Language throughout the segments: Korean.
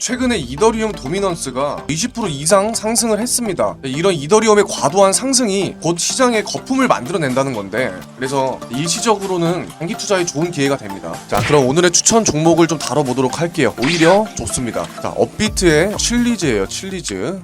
최근에 이더리움 도미넌스가 20% 이상 상승을 했습니다. 이런 이더리움의 과도한 상승이 곧 시장에 거품을 만들어낸다는 건데 그래서 일시적으로는 장기 투자에 좋은 기회가 됩니다. 자, 그럼 오늘의 추천 종목을 좀 다뤄보도록 할게요. 오히려 좋습니다. 자, 업비트의 칠리즈예요. 칠리즈.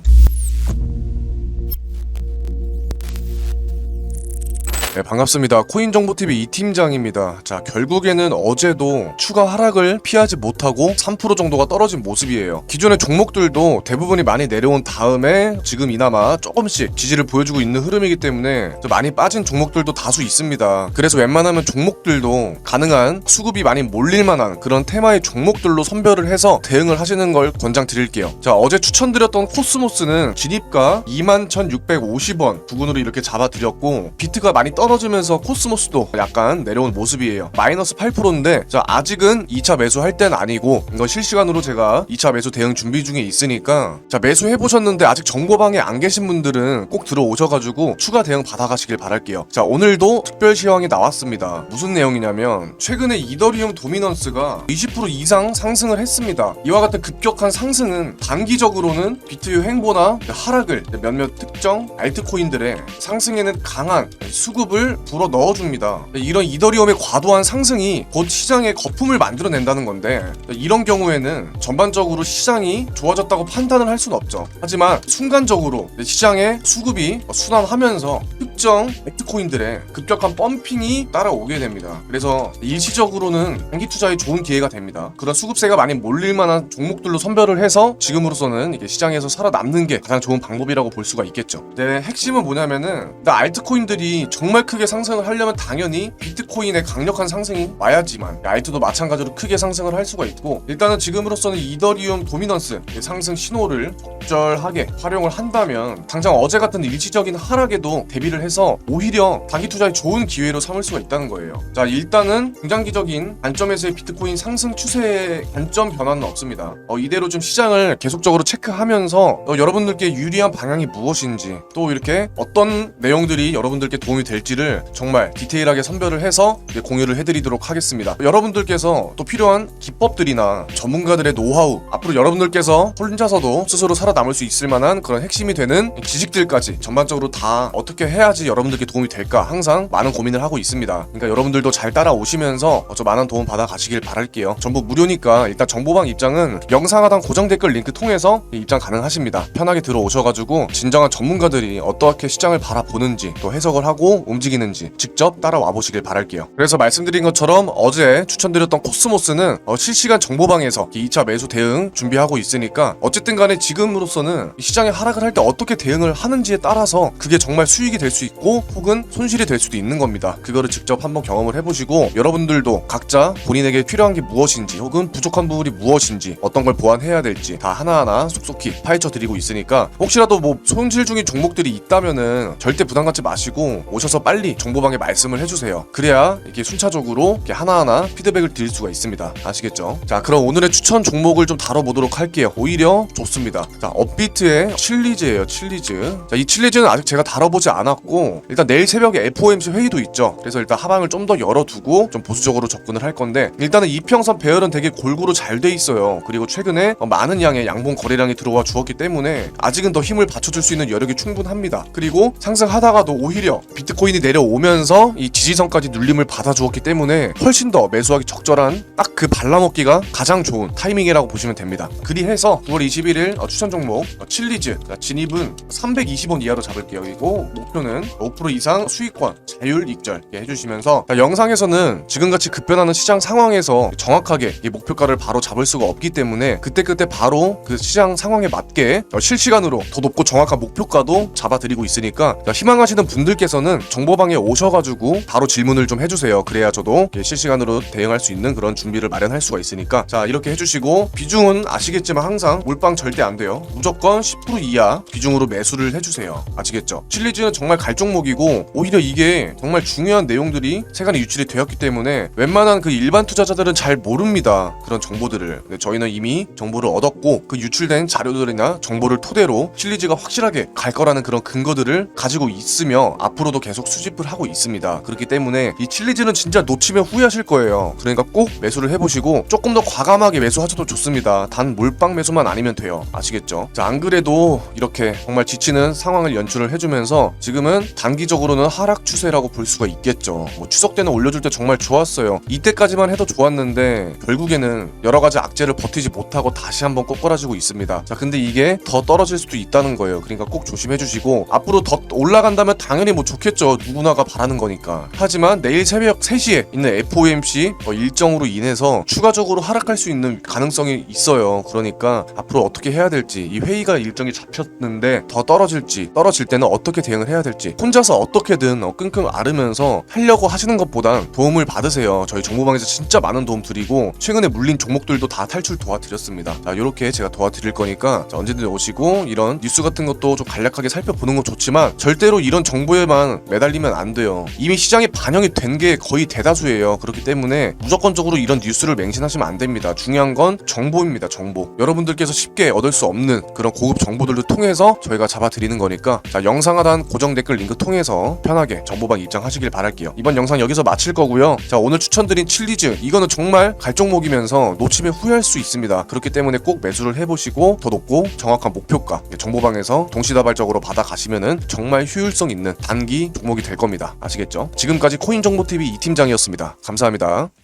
네, 반갑습니다. 코인정보TV 이팀장입니다. 자, 결국에는 어제도 추가 하락을 피하지 못하고 3% 정도가 떨어진 모습이에요. 기존의 종목들도 대부분이 많이 내려온 다음에 지금 이나마 조금씩 지지를 보여주고 있는 흐름이기 때문에 좀 많이 빠진 종목들도 다수 있습니다. 그래서 웬만하면 종목들도 가능한 수급이 많이 몰릴 만한 그런 테마의 종목들로 선별을 해서 대응을 하시는 걸 권장 드릴게요. 자, 어제 추천드렸던 코스모스는 진입가 21,650원 부근으로 이렇게 잡아드렸고 비트가 많이 떨 어지면서 코스모스도 약간 내려온 모습이에요. 마이너스 8%인데 자, 아직은 2차 매수할 땐 아니고 이거 실시간으로 제가 2차 매수 대응 준비 중에 있으니까 자, 매수해 보셨는데 아직 정보방에 안 계신 분들은 꼭 들어오셔가지고 추가 대응 받아가시길 바랄게요. 자, 오늘도 특별 시황이 나왔습니다. 무슨 내용이냐면 최근에 이더리움 도미넌스가 20% 이상 상승을 했습니다. 이와 같은 급격한 상승은 단기적으로는 비트의 횡보나 하락을 몇몇 특정 알트코인들의 상승에는 강한 수급 을 불어 넣어줍니다. 이런 이더리움의 과도한 상승이 곧 시장에 거품을 만들어낸다는 건데 이런 경우에는 전반적으로 시장이 좋아졌다고 판단을 할 수는 없죠. 하지만 순간적으로 시장의 수급이 순환하면서 특정 알트코인들의 급격한 펌핑이 따라오게 됩니다. 그래서 일시적으로는 장기 투자에 좋은 기회가 됩니다. 그런 수급세가 많이 몰릴 만한 종목들로 선별을 해서 지금으로서는 이게 시장에서 살아남는 게 가장 좋은 방법이라고 볼 수가 있겠죠. 네, 핵심은 뭐냐면은 나 알트코인들이 정말 크게 상승을 하려면 당연히 비트코인의 강력한 상승이 와야지만 알트도 마찬가지로 크게 상승을 할 수가 있고 일단은 지금으로서는 이더리움 도미넌스 상승 신호를 적절하게 활용을 한다면 당장 어제 같은 일시적인 하락에도 대비를 해서 오히려 단기 투자에 좋은 기회로 삼을 수가 있다는 거예요. 자 일단은 중장기적인 관점에서의 비트코인 상승 추세의 관점 변화는 없습니다. 어, 이대로 좀 시장을 계속적으로 체크하면서 어, 여러분들께 유리한 방향이 무엇인지 또 이렇게 어떤 내용들이 여러분들께 도움이 될지를 정말 디테일하게 선별을 해서 공유를 해드리도록 하겠습니다. 여러분들께서 또 필요한 기법들이나 전문가들의 노하우 앞으로 여러분들께서 혼자서도 스스로 살아남을 수 있을 만한 그런 핵심이 되는 지식들까지 전반적으로 다 어떻게 해야 지 여러분들께 도움이 될까 항상 많은 고민을 하고 있습니다. 그러니까 여러분들도 잘 따라오시면서 어, 저 많은 도움 받아 가시길 바랄게요. 전부 무료니까 일단 정보방 입장은 영상 하단 고정 댓글 링크 통해서 입장 가능하십니다. 편하게 들어오셔가지고 진정한 전문가들이 어떻게 시장을 바라보는지 또 해석을 하고 움직이는지 직접 따라와 보시길 바랄게요. 그래서 말씀드린 것처럼 어제 추천드렸던 코스모스는 어, 실시간 정보방에서 2차 매수 대응 준비하고 있으니까 어쨌든 간에 지금으로서는 시장에 하락을 할 때 어떻게 대응을 하는지에 따라서 그게 정말 수익이 될수 있고 혹은 손실이 될 수도 있는 겁니다. 그거를 직접 한번 경험을 해보시고 여러분들도 각자 본인에게 필요한 게 무엇인지 혹은 부족한 부분이 무엇인지 어떤 걸 보완해야 될지 다 하나하나 속속히 파헤쳐 드리고 있으니까 혹시라도 뭐 손실 중인 종목들이 있다면은 절대 부담 갖지 마시고 오셔서 빨리 정보방에 말씀을 해주세요. 그래야 이게 순차적으로 이렇게 하나하나 피드백을 드릴 수가 있습니다. 아시겠죠? 자, 그럼 오늘의 추천 종목을 좀 다뤄보도록 할게요. 오히려 좋습니다. 자, 업비트의 칠리즈예요. 칠리즈. 자, 이 칠리즈는 아직 제가 다뤄보지 않았고 일단 내일 새벽에 FOMC 회의도 있죠. 그래서 일단 하방을 좀 더 열어두고 좀 보수적으로 접근을 할 건데 일단은 이평선 배열은 되게 골고루 잘 돼 있어요. 그리고 최근에 어, 많은 양의 양봉 거래량이 들어와 주었기 때문에 아직은 더 힘을 받쳐줄 수 있는 여력이 충분합니다. 그리고 상승하다가도 오히려 비트코인이 내려오면서 이 지지선까지 눌림을 받아주었기 때문에 훨씬 더 매수하기 적절한 딱 그 발라먹기가 가장 좋은 타이밍이라고 보시면 됩니다. 그리해서 9월 21일 어, 추천 종목 어, 칠리즈 자, 진입은 320원 이하로 잡을게요. 그리고 목표는 5% 이상 수익권 자율 익절 해주시면서 자, 영상에서는 지금같이 급변하는 시장 상황에서 정확하게 이 목표가를 바로 잡을 수가 없기 때문에 그때그때 바로 그 시장 상황에 맞게 어, 실시간으로 더 높고 정확한 목표가도 잡아드리고 있으니까 자, 희망하시는 분들께서는 정보방에 오셔가지고 바로 질문을 좀 해주세요. 그래야 저도 예, 실시간으로 대응할 수 있는 그런 준비를 마련할 수가 있으니까 자 이렇게 해주시고 비중은 아시겠지만 항상 몰빵 절대 안 돼요. 무조건 10% 이하 비중으로 매수를 해주세요. 아시겠죠? 칠리즈는 정갈 갈 종목이고 오히려 이게 정말 중요한 내용들이 세간에 유출이 되었기 때문에 웬만한 그 일반 투자자들은 잘 모릅니다. 그런 정보들을. 근데 저희는 이미 정보를 얻었고 그 유출된 자료들이나 정보를 토대로 실리즈가 확실하게 갈 거라는 그런 근거들을 가지고 있으며 앞으로도 계속 수집을 하고 있습니다. 그렇기 때문에 이 칠리즈는 진짜 놓치면 후회하실 거예요. 그러니까 꼭 매수를 해보시고 조금 더 과감하게 매수하셔도 좋습니다. 단 몰빵 매수만 아니면 돼요. 아시겠죠? 자, 안 그래도 이렇게 정말 지치는 상황을 연출을 해주면서 지금은 단기적으로는 하락 추세라고 볼 수가 있겠죠. 뭐 추석 때는 올려줄 때 정말 좋았어요. 이때까지만 해도 좋았는데 결국에는 여러 가지 악재를 버티지 못하고 다시 한번 꼬꾸라지고 있습니다. 자, 근데 이게 더 떨어질 수도 있다는 거예요. 그러니까 꼭 조심해 주시고 앞으로 더 올라간다면 당연히 뭐 좋겠죠. 누구나가 바라는 거니까. 하지만 내일 새벽 3시에 있는 FOMC 어, 일정으로 인해서 추가적으로 하락할 수 있는 가능성이 있어요. 그러니까 앞으로 어떻게 해야 될지 이 회의가 일정이 잡혔는데 더 떨어질지 떨어질 때는 어떻게 대응을 해야 될지 혼자서 어떻게든 어, 끙끙 앓으면서 하려고 하시는 것보단 도움을 받으세요. 저희 정보방에서 진짜 많은 도움 드리고 최근에 물린 종목들도 다 탈출 도와드렸습니다. 자, 이렇게 제가 도와드릴 거니까 자, 언제든 오시고 이런 뉴스 같은 것도 좀 간략하게 살펴보는 건 좋지만 절대로 이런 정보에만 매달리면 안 돼요. 이미 시장에 반영이 된 게 거의 대다수예요. 그렇기 때문에 무조건적으로 이런 뉴스를 맹신하시면 안 됩니다. 중요한 건 정보입니다. 정보. 여러분들께서 쉽게 얻을 수 없는 그런 고급 정보들을 통해서 저희가 잡아드리는 거니까 자, 영상 하단 고정 댓글 링크 통해서 편하게 정보방 입장하시길 바랄게요. 이번 영상 여기서 마칠 거고요. 자, 오늘 추천드린 칠리즈 이거는 정말 갈 종목이면서 놓치면 후회할 수 있습니다. 그렇기 때문에 꼭 매수를 해보시고 더 높고 정확한 목표가 정보방에서 동시다발적으로 받아가시면은 정말 효율성 있는 단기 종목이 될 겁니다. 아시겠죠? 지금까지 코인 정보 TV 이 팀장이었습니다. 감사합니다.